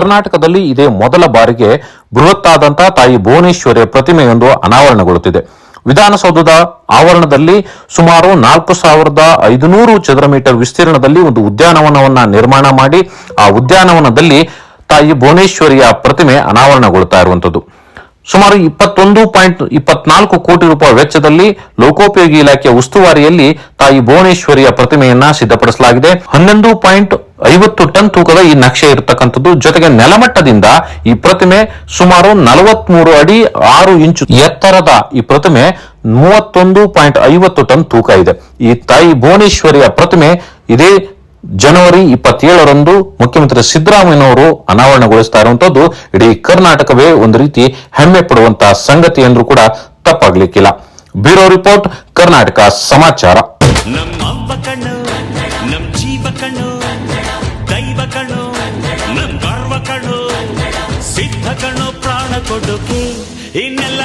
ಕರ್ನಾಟಕದಲ್ಲಿ ಇದೇ ಮೊದಲ ಬಾರಿಗೆ ಬೃಹತ್ತಾದಂತಹ ತಾಯಿ ಭುವನೇಶ್ವರಿಯ ಪ್ರತಿಮೆಯೊಂದು ಅನಾವರಣಗೊಳ್ಳುತ್ತಿದೆ. ವಿಧಾನಸೌಧದ ಆವರಣದಲ್ಲಿ ಸುಮಾರು ನಾಲ್ಕು ಸಾವಿರದ ಐದುನೂರು ಚದರ ಮೀಟರ್ ವಿಸ್ತೀರ್ಣದಲ್ಲಿ ಒಂದು ಉದ್ಯಾನವನವನ್ನ ನಿರ್ಮಾಣ ಮಾಡಿ, ಆ ಉದ್ಯಾನವನದಲ್ಲಿ ತಾಯಿ ಭುವನೇಶ್ವರಿಯ ಪ್ರತಿಮೆ ಅನಾವರಣಗೊಳ್ಳುತ್ತಾ ಇರುವಂತದ್ದು ಸುಮಾರು ಇಪ್ಪತ್ತೊಂದು ಪಾಯಿಂಟ್ ಇಪ್ಪತ್ನಾಲ್ಕು ಕೋಟಿ ರೂಪಾಯಿ ವೆಚ್ಚದಲ್ಲಿ ಲೋಕೋಪಯೋಗಿ ಇಲಾಖೆಯ ಉಸ್ತುವಾರಿಯಲ್ಲಿ ತಾಯಿ ಭುವನೇಶ್ವರಿಯ ಪ್ರತಿಮೆಯನ್ನ ಸಿದ್ಧಪಡಿಸಲಾಗಿದೆ. ಹನ್ನೊಂದು ಪಾಯಿಂಟ್ ಐವತ್ತು ಟನ್ ತೂಕದ ಈ ನಕ್ಷೆ ಇರತಕ್ಕಂಥದ್ದು. ಜೊತೆಗೆ ನೆಲಮಟ್ಟದಿಂದ ಈ ಪ್ರತಿಮೆ ಸುಮಾರು ನಲವತ್ಮೂರು ಅಡಿ ಆರು ಇಂಚು ಎತ್ತರದ ಈ ಪ್ರತಿಮೆ ಮೂವತ್ತೊಂದು ಪಾಯಿಂಟ್ ಐವತ್ತು ಟನ್ ತೂಕ ಇದೆ. ಈ ತಾಯಿ ಭುವನೇಶ್ವರಿಯ ಪ್ರತಿಮೆ ಇದೇ ಜನವರಿ ಇಪ್ಪತ್ತೇಳರಂದು ಮುಖ್ಯಮಂತ್ರಿ ಸಿದ್ದರಾಮಯ್ಯನವರು ಅನಾವರಣಗೊಳಿಸ್ತಾ ಇರುವಂತದ್ದು, ಇಡೀ ಕರ್ನಾಟಕವೇ ಒಂದು ರೀತಿ ಹೆಮ್ಮೆ ಪಡುವಂತಹ ಸಂಗತಿ ಎಂದ್ರೂ ಕೂಡ ತಪ್ಪಾಗ್ಲಿಕ್ಕಿಲ್ಲ. ಬ್ಯೂರೋ ರಿಪೋರ್ಟ್, ಕರ್ನಾಟಕ ಸಮಾಚಾರ. ಇನ್ನೆಲ್ಲ